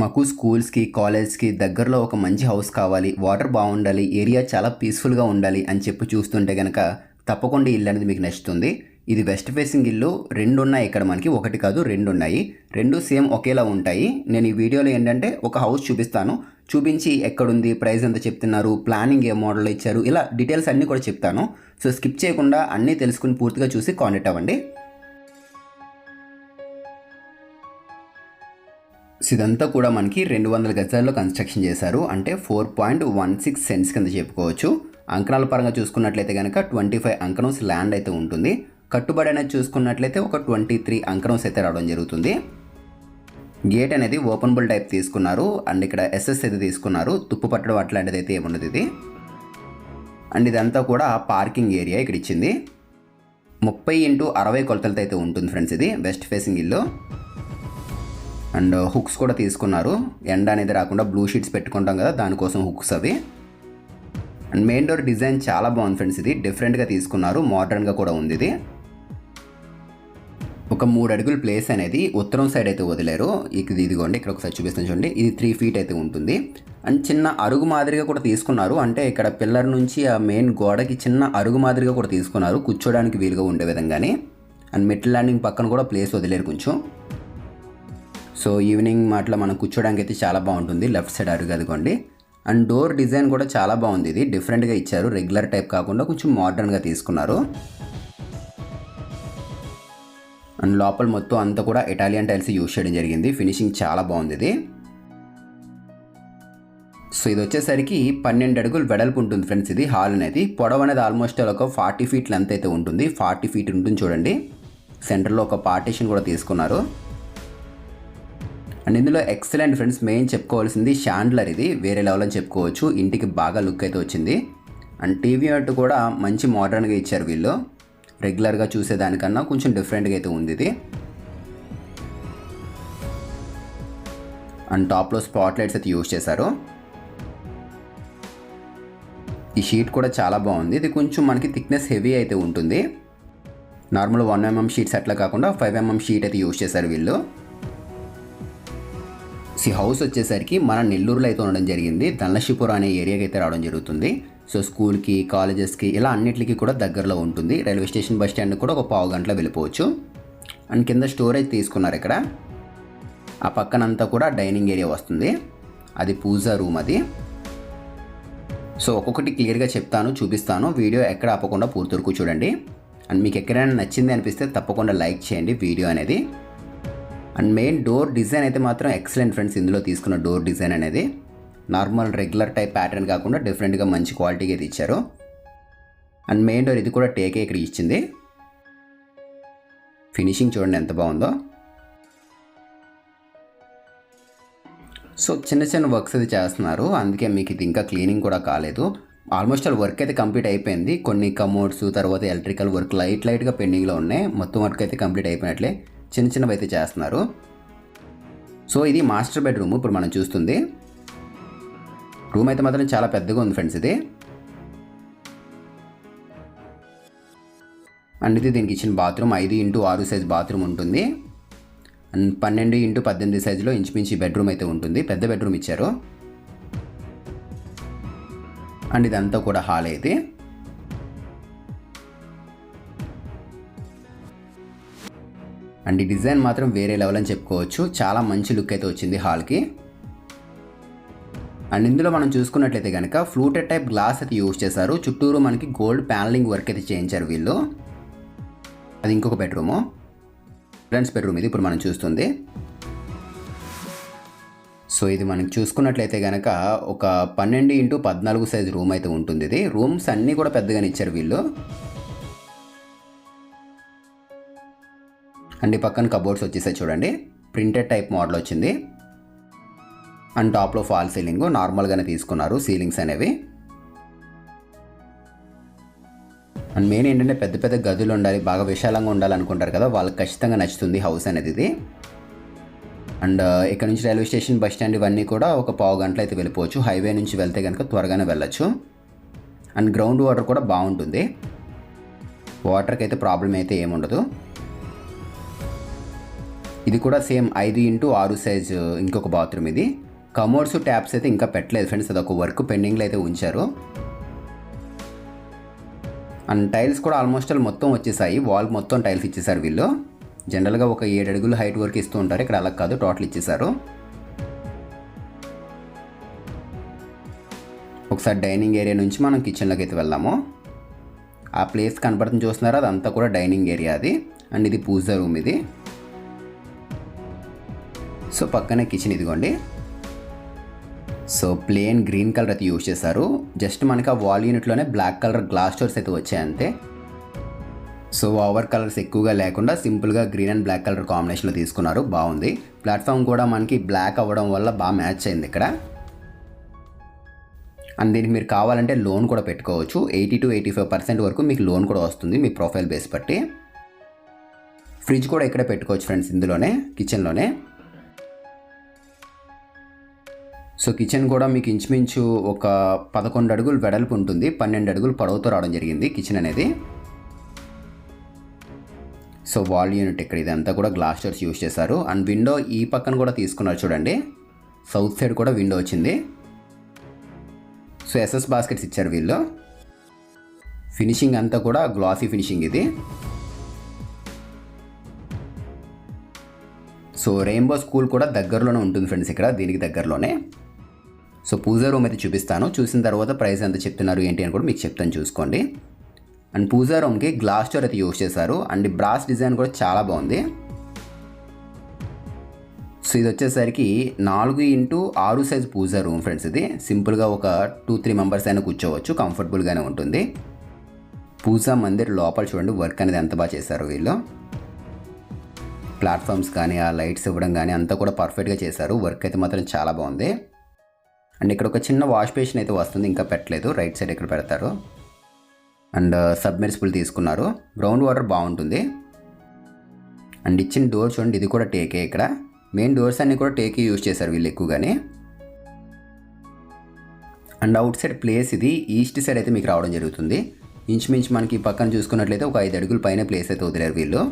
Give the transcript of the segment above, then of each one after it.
మాకు స్కూల్స్కి కాలేజ్కి దగ్గరలో ఒక మంచి హౌస్ కావాలి. వాటర్ బాగుండాలి. ఏరియా చాలా పీస్ఫుల్గా ఉండాలి అని చెప్పి చూస్తుంటే కనుక తప్పకుండా ఇల్లు అనేది మీకు నచ్చుతుంది. ఇది వెస్ట్ ఫేసింగ్ ఇల్లు. రెండు ఉన్నాయి ఇక్కడ మనకి. ఒకటి కాదు రెండు ఉన్నాయి. రెండు సేమ్ ఒకేలా ఉంటాయి. నేను ఈ వీడియోలో ఏంటంటే ఒక హౌస్ చూపిస్తాను. చూపించి ఎక్కడుంది ప్రైస్ ఎంత చెప్తున్నారు ప్లానింగ్ ఏ మోడల్ ఇచ్చారు ఇలా డీటెయిల్స్ అన్నీ కూడా చెప్తాను. సో స్కిప్ చేయకుండా అన్నీ తెలుసుకుని పూర్తిగా చూసి కాంటాక్ట్ అవ్వండి. ఇదంతా కూడా మనకి రెండు వందల గజాల్లో కన్స్ట్రక్షన్ చేశారు. అంటే four point one six cents కింద చెప్పుకోవచ్చు. అంకణాల పరంగా చూసుకున్నట్లయితే కనుక ట్వంటీ ఫైవ్ అంకణంస్ ల్యాండ్ అయితే ఉంటుంది. కట్టుబడి అనేది చూసుకున్నట్లయితే ఒక ట్వంటీ త్రీ అంకణంస్ అయితే రావడం జరుగుతుంది. గేట్ అనేది ఓపెనబుల్ టైప్ తీసుకున్నారు. అండ్ ఇక్కడ ఎస్ఎస్ అయితే తీసుకున్నారు. తుప్పు పట్టడం అట్లాంటిది అయితే ఏముండదు ఇది. అండ్ ఇదంతా కూడా పార్కింగ్ ఏరియా ఇక్కడ ఇచ్చింది. ముప్పై ఇంటూ అరవై కొలతలతో అయితే ఉంటుంది ఫ్రెండ్స్ ఇది. వెస్ట్ ఫేసింగ్ ఇల్లు. అండ్ హుక్స్ కూడా తీసుకున్నారు. ఎండ అనేది రాకుండా బ్లూ షీట్స్ పెట్టుకుంటాం కదా దానికోసం హుక్స్ అవి. అండ్ మెయిన్ డోర్ డిజైన్ చాలా బాగుంది ఫ్రెండ్స్ ఇది. డిఫరెంట్గా తీసుకున్నారు మోడర్న్గా కూడా ఉంది ఇది. ఒక మూడు అడుగుల ప్లేస్ అనేది ఉత్తరం సైడ్ అయితే వదిలేరు. ఇది ఇదిగోండి ఇక్కడ ఒకసారి చూపిస్తాను చూడండి. ఇది త్రీ ఫీట్ అయితే ఉంటుంది. అండ్ చిన్న అరుగు మాదిరిగా కూడా తీసుకున్నారు. అంటే ఇక్కడ పిల్లర్ నుంచి ఆ మెయిన్ గోడకి చిన్న అరుగు మాదిరిగా కూడా తీసుకున్నారు. కూర్చోడానికి వీలుగా ఉండే విధంగానే. అండ్ మిడ్ ల్యాండింగ్ పక్కన కూడా ప్లేస్ వదిలేరు కొంచెం. సో ఈవినింగ్ మాటలో మనం కూర్చోడానికి అయితే చాలా బాగుంటుంది. లెఫ్ట్ సైడ్ అరుగు అదిగోండి. అండ్ డోర్ డిజైన్ కూడా చాలా బాగుంది ఇది. డిఫరెంట్గా ఇచ్చారు. రెగ్యులర్ టైప్ కాకుండా కొంచెం మోడర్న్గా తీసుకున్నారు. అండ్ లోపల మొత్తం అంతా కూడా ఇటాలియన్ టైల్స్ యూజ్ చేయడం జరిగింది. ఫినిషింగ్ చాలా బాగుంది ఇది. సో ఇది వచ్చేసరికి పన్నెండు అడుగులు వెడల్పు ఉంటుంది ఫ్రెండ్స్ ఇది హాల్ అనేది. పొడవు అనేది ఆల్మోస్ట్ ఒక ఫార్టీ ఫీట్ లెంత్ అయితే ఉంటుంది. ఫార్టీ ఫీట్ ఉంటుంది చూడండి. సెంటర్లో ఒక పార్టీషన్ కూడా తీసుకున్నారు. అండ్ ఇందులో ఎక్సలెంట్ ఫ్రెండ్స్ మెయిన్ చెప్పుకోవాల్సింది షాండ్లర్ ఇది. వేరే లెవెల్ అని చెప్పుకోవచ్చు. ఇంటికి బాగా లుక్ అయితే వచ్చింది. అండ్ టీవీ అటు కూడా మంచి మోడర్న్గా ఇచ్చారు వీళ్ళు. రెగ్యులర్గా చూసేదానికన్నా కొంచెం డిఫరెంట్గా అయితే ఉంది ఇది. అండ్ టాప్లో స్పాట్ లైట్స్ అయితే యూజ్ చేశారు. ఈ షీట్ కూడా చాలా బాగుంది. ఇది కొంచెం మనకి థిక్నెస్ హెవీ అయితే ఉంటుంది. నార్మల్ వన్ ఎంఎం షీట్స్ అట్లా కాకుండా ఫైవ్ ఎంఎం షీట్ అయితే యూజ్ చేశారు వీళ్ళు. సి హౌస్ వచ్చేసరికి మన నెల్లూరులో అయితే ఉండడం జరిగింది. ధనలక్ష్మీపురం అనే ఏరియాకి అయితే రావడం జరుగుతుంది. సో స్కూల్కి కాలేజెస్కి ఇలా అన్నిటికీ కూడా దగ్గరలో ఉంటుంది. రైల్వే స్టేషన్ బస్ స్టాండ్ కూడా ఒక పావు గంటలో వెళ్ళిపోవచ్చు. అండ్ కింద స్టోరేజ్ తీసుకున్నారు ఇక్కడ. ఆ పక్కనంతా కూడా డైనింగ్ ఏరియా వస్తుంది. అది పూజా రూమ్ అది. సో ఒక్కొక్కటి క్లియర్గా చెప్తాను చూపిస్తాను. వీడియో ఎక్కడ ఆపకుండా పూర్తి వరకు చూడండి. అండ్ మీకు ఎక్కడైనా నచ్చింది అనిపిస్తే తప్పకుండా లైక్ చేయండి వీడియో అనేది. అండ్ మెయిన్ డోర్ డిజైన్ అయితే మాత్రం ఎక్సలెంట్ ఫ్రెండ్స్ ఇందులో తీసుకున్న డోర్ డిజైన్ అనేది. నార్మల్ రెగ్యులర్ టైప్ ప్యాటర్న్ కాకుండా డిఫరెంట్గా మంచి క్వాలిటీకి అయితే ఇచ్చారు. అండ్ మెయిన్ డోర్ ఇది కూడా టేకే ఇక్కడ ఇచ్చింది. ఫినిషింగ్ చూడండి ఎంత బాగుందో. సో చిన్న చిన్న వర్క్స్ అయితే చేస్తున్నారు. అందుకే మీకు ఇది ఇంకా క్లీనింగ్ కూడా కాలేదు. ఆల్మోస్ట్ ఆల్ వర్క్ అయితే కంప్లీట్ అయిపోయింది. కొన్ని కమోడ్స్ తర్వాత ఎలక్ట్రికల్ వర్క్ లైట్ లైట్గా పెండింగ్లో ఉన్నాయి. మొత్తం వర్క్ అయితే కంప్లీట్ అయిపోయినట్లే. చిన్న చిన్నవి అయితే చేస్తున్నారు. సో ఇది మాస్టర్ బెడ్రూమ్ ఇప్పుడు మనం చూస్తుంది. రూమ్ అయితే మాత్రం చాలా పెద్దగా ఉంది ఫ్రెండ్స్ ఇది. అండ్ ఇది దీనికి ఇచ్చిన బాత్రూమ్ ఐదు ఇంటూ ఆరు సైజ్ బాత్రూమ్ ఉంటుంది. అండ్ పన్నెండు ఇంటూ పద్దెనిమిది సైజులో ఇంచుమించి బెడ్రూమ్ అయితే ఉంటుంది. పెద్ద బెడ్రూమ్ ఇచ్చారు. అండ్ ఇదంతా కూడా హాల్ అయితే అండ్ ఈ డిజైన్ మాత్రం వేరే లెవెల్ అని చెప్పుకోవచ్చు. చాలా మంచి లుక్ అయితే వచ్చింది హాల్కి. అండ్ ఇందులో మనం చూసుకున్నట్లయితే కనుక ఫ్లూటెడ్ టైప్ గ్లాస్ అయితే యూజ్ చేశారు. చుట్టూరు మనకి గోల్డ్ ప్యానలింగ్ వర్క్ అయితే చేయించారు వీళ్ళు. అది ఇంకొక బెడ్రూము. ఫ్రెండ్స్ బెడ్రూమ్ ఇది ఇప్పుడు మనం చూస్తుంది. సో ఇది మనం చూసుకున్నట్లయితే కనుక ఒక పన్నెండు ఇంటూ పద్నాలుగు సైజ్ రూమ్ అయితే ఉంటుంది ఇది. రూమ్స్ అన్నీ కూడా పెద్దగానే ఇచ్చారు వీళ్ళు. అండ్ ఈ పక్కన కబోర్డ్స్ వచ్చేసాయి చూడండి. ప్రింటెడ్ టైప్ మోడల్ వచ్చింది. అండ్ టాప్లో ఫాల్ సీలింగ్ నార్మల్గానే తీసుకున్నారు సీలింగ్స్ అనేవి. అండ్ మెయిన్ ఏంటంటే పెద్ద పెద్ద గదులు ఉండాలి బాగా విశాలంగా ఉండాలనుకుంటారు కదా వాళ్ళకి ఖచ్చితంగా నచ్చుతుంది హౌస్ అనేది ఇది. అండ్ uh, ఇక్కడ నుంచి రైల్వే స్టేషన్ బస్ స్టాండ్ ఇవన్నీ కూడా ఒక పావు గంటలు అయితే వెళ్ళిపోవచ్చు. హైవే నుంచి వెళ్తే కనుక త్వరగానే వెళ్ళొచ్చు. అండ్ గ్రౌండ్ వాటర్ కూడా బాగుంటుంది. వాటర్కి అయితే ప్రాబ్లం అయితే ఏముండదు. ఇది కూడా సేమ్ ఐదు ఇంటూ ఆరు సైజ్ ఇంకొక బాత్రూమ్ ఇది. కమోడ్స్ ట్యాప్స్ అయితే ఇంకా పెట్టలేదు ఫ్రెండ్స్ అదొక వర్క్ పెండింగ్లో అయితే ఉంచారు. అండ్ టైల్స్ కూడా ఆల్మోస్ట్ ఆల్ మొత్తం వచ్చేసాయి. వాల్ మొత్తం టైల్స్ ఇచ్చేసారు వీళ్ళు. జనరల్గా ఒక ఏడు అడుగులు హైట్ వరకు ఇస్తూ ఉంటారు. ఇక్కడ అలా కాదు టోటల్ ఇచ్చేసారు. ఒకసారి డైనింగ్ ఏరియా నుంచి మనం కిచెన్లోకి అయితే వెళ్దాము. ఆ ప్లేస్ కనపడుతుంది చూస్తున్నారా? అదంతా కూడా డైనింగ్ ఏరియా అది. అండ్ ఇది పూజ రూమ్ ఇది. సో పక్కనే కిచెన్ ఇదిగోండి. సో ప్లేన్ గ్రీన్ కలర్ అయితే యూజ్ చేశారు. జస్ట్ మనకి ఆ వాల్ యూనిట్లోనే బ్లాక్ కలర్ గ్లాస్ డోర్స్ అయితే వచ్చాయి అంతే సో ఓవర్ కలర్స్ ఎక్కువగా లేకుండా సింపుల్గా గ్రీన్ అండ్ బ్లాక్ కలర్ కాంబినేషన్లో తీసుకున్నారు. బాగుంది. ప్లాట్ఫామ్ కూడా మనకి బ్లాక్ అవ్వడం వల్ల బాగా మ్యాచ్ అయింది ఇక్కడ. అండ్ దీనికి మీరు కావాలంటే లోన్ కూడా పెట్టుకోవచ్చు. Eighty to eighty five percent వరకు మీకు లోన్ కూడా వస్తుంది మీ ప్రొఫైల్ బేస్ బట్టి. ఫ్రిడ్జ్ కూడా ఇక్కడే పెట్టుకోవచ్చు ఫ్రెండ్స్ ఇందులోనే కిచెన్లోనే సో కిచెన్ కూడా మీకు ఇంచుమించు ఒక పదకొండు అడుగులు వెడల్పు ఉంటుంది. పన్నెండు అడుగులు పొడవుతో రావడం జరిగింది కిచెన్ అనేది. సో వాల్ యూనిట్ ఇక్కడ ఇదంతా కూడా గ్లాస్ డోర్స్ యూస్ చేశారు. అండ్ విండో ఈ పక్కన కూడా తీసుకున్నారు చూడండి. సౌత్ సైడ్ కూడా విండో వచ్చింది. సో ఎస్ఎస్ బాస్కెట్స్ ఇచ్చారు వీళ్ళు. ఫినిషింగ్ అంతా కూడా గ్లాసీ ఫినిషింగ్ ఇది. సో రెయిన్బో స్కూల్ కూడా దగ్గరలోనే ఉంటుంది ఫ్రెండ్స్ ఇక్కడ దీనికి దగ్గరలోనే. సో పూజా రూమ్ అయితే చూపిస్తాను. చూసిన తర్వాత ప్రైస్ ఎంత చెప్తున్నారు ఏంటి అని కూడా మీకు చెప్తాను చూసుకోండి. అండ్ పూజా రూమ్కి గ్లాస్ డోర్ అయితే యూజ్ చేశారు. అండ్ బ్రాస్ డిజైన్ కూడా చాలా బాగుంది. సో ఇది వచ్చేసరికి నాలుగు ఇంటూ ఆరు సైజ్ పూజా రూమ్ ఫ్రెండ్స్ ఇది. సింపుల్గా ఒక టూ త్రీ మెంబర్స్ అయినా కూర్చోవచ్చు. కంఫర్టబుల్గానే ఉంటుంది. పూజా మందిర్ లోపల చూడండి వర్క్ అనేది ఎంత బాగా చేశారు వీళ్ళు. ప్లాట్ఫామ్స్ కానీ ఆ లైట్స్ ఇవ్వడం కానీ అంతా కూడా పర్ఫెక్ట్గా చేశారు. వర్క్ అయితే మాత్రం చాలా బాగుంది. అండ్ ఇక్కడ ఒక చిన్న వాష్ బేసిన్ అయితే వస్తుంది ఇంకా పెట్టలేదు. రైట్ సైడ్ ఇక్కడ పెడతారు? అండ్ uh, సబ్మెర్సిబుల్ తీసుకున్నారు. గ్రౌండ్ వాటర్ బాగుంటుంది. అండ్ ఇచ్చిన డోర్ చూడండి ఇది కూడా టేకే ఇక్కడ. మెయిన్ డోర్స్ అన్నీ కూడా టేకే యూజ్ చేశారు వీళ్ళు ఎక్కువగానే. అండ్ అవుట్ సైడ్ ప్లేస్ ఇది ఈస్ట్ సైడ్ అయితే మీకు రావడం జరుగుతుంది. ఇంచుమించు మనకి పక్కన చూసుకున్నట్లయితే ఒక ఐదు అడుగుల పైన ప్లేస్ అయితే వదిలేరు వీళ్ళు.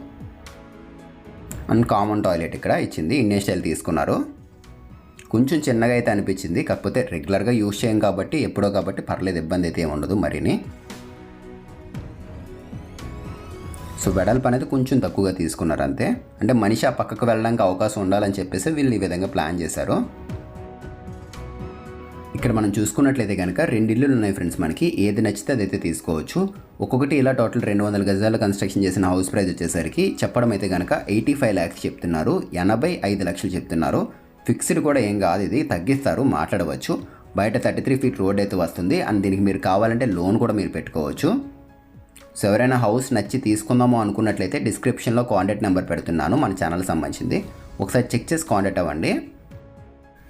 అండ్ కామన్ టాయిలెట్ ఇక్కడ ఇచ్చింది ఇండియన్ స్టైల్ తీసుకున్నారు. కొంచెం చిన్నగా అయితే అనిపించింది. కాకపోతే రెగ్యులర్గా యూజ్ చేయం కాబట్టి ఎప్పుడో కాబట్టి పర్లేదు ఇబ్బంది అయితే ఉండదు మరిని. సో వెడల్పు అనేది కొంచెం తక్కువగా తీసుకున్నారు అంతే. అంటే మనిషి ఆ పక్కకు వెళ్ళడానికి అవకాశం ఉండాలని చెప్పేసి వీళ్ళు ఈ విధంగా ప్లాన్ చేశారు. ఇక్కడ మనం చూసుకున్నట్లయితే కనుక రెండు ఇల్లులు ఉన్నాయి ఫ్రెండ్స్ మనకి. ఏది నచ్చితే అదైతే తీసుకోవచ్చు. ఒక్కొక్కటి ఇలా టోటల్ రెండు వందల గజాలు కన్స్ట్రక్షన్ చేసిన హౌస్ ప్రైస్ వచ్చేసరికి చెప్పడం అయితే కనుక ఎయిటీ ఫైవ్ ల్యాక్స్ చెప్తున్నారు. ఎనభై ఐదు లక్షలు చెప్తున్నారు. ఫిక్స్డ్ కూడా ఏం కాదు ఇది. తగ్గిస్తారు మాట్లాడవచ్చు. బయట థర్టీ త్రీ ఫీట్ రోడ్ అయితే వస్తుంది. అండ్ దీనికి మీరు కావాలంటే లోన్ కూడా మీరు పెట్టుకోవచ్చు. సో ఎవరైనా హౌస్ నచ్చి తీసుకుందామో అనుకున్నట్లయితే డిస్క్రిప్షన్లో కాంటాక్ట్ నెంబర్ పెడుతున్నాను. మన ఛానల్ సంబంధించింది. ఒకసారి చెక్ చేసి కాంటాక్ట్ అవ్వండి.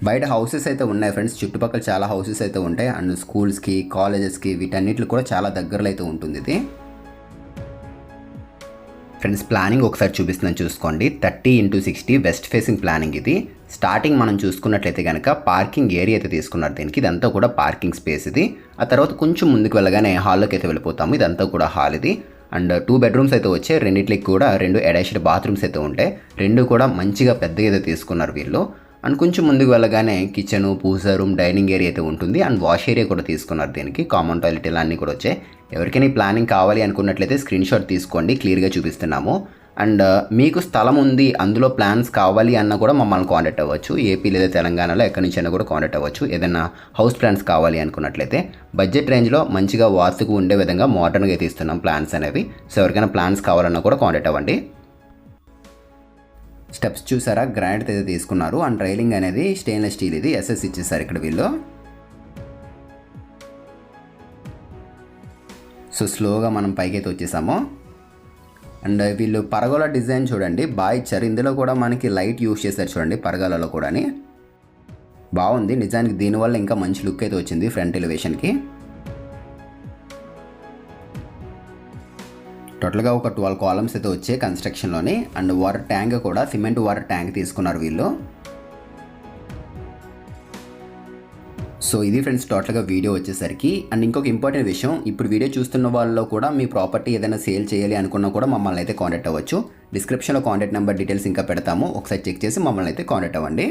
బయట హౌసెస్ అయితే ఉన్నాయి ఫ్రెండ్స్. చుట్టుపక్కల చాలా హౌసెస్ అయితే ఉంటాయి. అండ్ స్కూల్స్కి కాలేజెస్కి వీటన్నిటికి కూడా చాలా దగ్గరలో అయితే ఉంటుంది ఇది. ఫ్రెండ్స్ ప్లానింగ్ ఒకసారి చూపిస్తున్నాను చూసుకోండి. Thirty into sixty west facing planning ఇది. స్టార్టింగ్ మనం చూసుకున్నట్లయితే కనుక పార్కింగ్ ఏరియా అయితే తీసుకున్నారు దీనికి. ఇదంతా కూడా పార్కింగ్ స్పేస్ ఇది. ఆ తర్వాత కొంచెం ముందుకు వెళ్ళగానే హాల్లోకి అయితే వెళ్ళిపోతాము. ఇదంతా కూడా హాల్ ఇది. అండ్ టూ బెడ్రూమ్స్ అయితే వచ్చాయి. రెండిట్లకి కూడా రెండు అటాచ్డ్ బాత్రూమ్స్ అయితే ఉంటాయి. రెండు కూడా మంచిగా పెద్దగా అయితే తీసుకున్నారు వీళ్ళు. అండ్ కొంచెం ముందుకు వెళ్ళగానే kitchen puja room dining area అయితే ఉంటుంది. అండ్ వాష్ ఏరియా కూడా తీసుకున్నారు దీనికి. కామన్ టాయిలెట్ ఇలా అన్నీ కూడా వచ్చాయి. ఎవరికైనా ఈ ప్లానింగ్ కావాలి అనుకున్నట్లయితే స్క్రీన్ షాట్ తీసుకోండి క్లియర్గా చూపిస్తున్నాము. అండ్ మీకు స్థలం ఉంది అందులో ప్లాన్స్ కావాలి అన్న కూడా మమ్మల్ని కాంటాక్ట్ అవ్వచ్చు. ఏపీ లేదా తెలంగాణలో ఎక్కడి నుంచి అయినా కూడా కాంటాక్ట్ అవ్వచ్చు. ఏదైనా హౌస్ ప్లాన్స్ కావాలి అనుకున్నట్లయితే బడ్జెట్ రేంజ్లో మంచిగా వాస్తుకు ఉండే విధంగా మోడర్న్గా అయితే ఇస్తున్నాం ప్లాన్స్ అనేవి. సో ఎవరికైనా ప్లాన్స్ కావాలన్నా కూడా కాంటాక్ట్ అవ్వండి. స్టెప్స్ చూసారా? గ్రానైట్ అయితే తీసుకున్నారు. అండ్ రైలింగ్ అనేది స్టెయిన్లెస్ స్టీల్ ఇది. ఎస్ఎస్ ఇచ్చేసారు ఇక్కడ వీళ్ళు. సో స్లోగా మనం పైకి అయితే వచ్చేసాము. అండ్ వీళ్ళు పరగోల డిజైన్ చూడండి. బాగా ఇచ్చారు. ఇందులో కూడా మనకి లైట్ యూస్ చేశారు చూడండి పరగాలలో కూడాని. బాగుంది. నిజానికి దీనివల్ల ఇంకా మంచి లుక్ అయితే వచ్చింది ఫ్రంట్ ఎలివేషన్కి టోటల్గా ఒక ట్వెల్వ్ కాలమ్స్ అయితే వచ్చాయి కన్స్ట్రక్షన్లోని. అండ్ వాటర్ ట్యాంక్ కూడా సిమెంట్ వాటర్ ట్యాంక్ తీసుకున్నారు వీళ్ళు. సో ఇది ఫ్రెండ్స్ టోటల్గా వీడియో వచ్చేసరికి. అండ్ ఇంకొక ఇంపార్టెంట్ విషయం ఇప్పుడు వీడియో చూస్తున్న వాళ్ళలో కూడా మీ ప్రాపర్టీ ఏదైనా సేల్ చేయాలి అనుకున్నా కూడా మమ్మల్ని అయితే కాంటాక్ట్ అవ్వచ్చు. డిస్క్రిప్షన్లో కాంటాక్ట్ నెంబర్ డీటెయిల్స్ ఇంకా పెడతాము. ఒకసారి చెక్ చేసి మమ్మల్ని అయితే కాంటాక్ట్ అవ్వండి.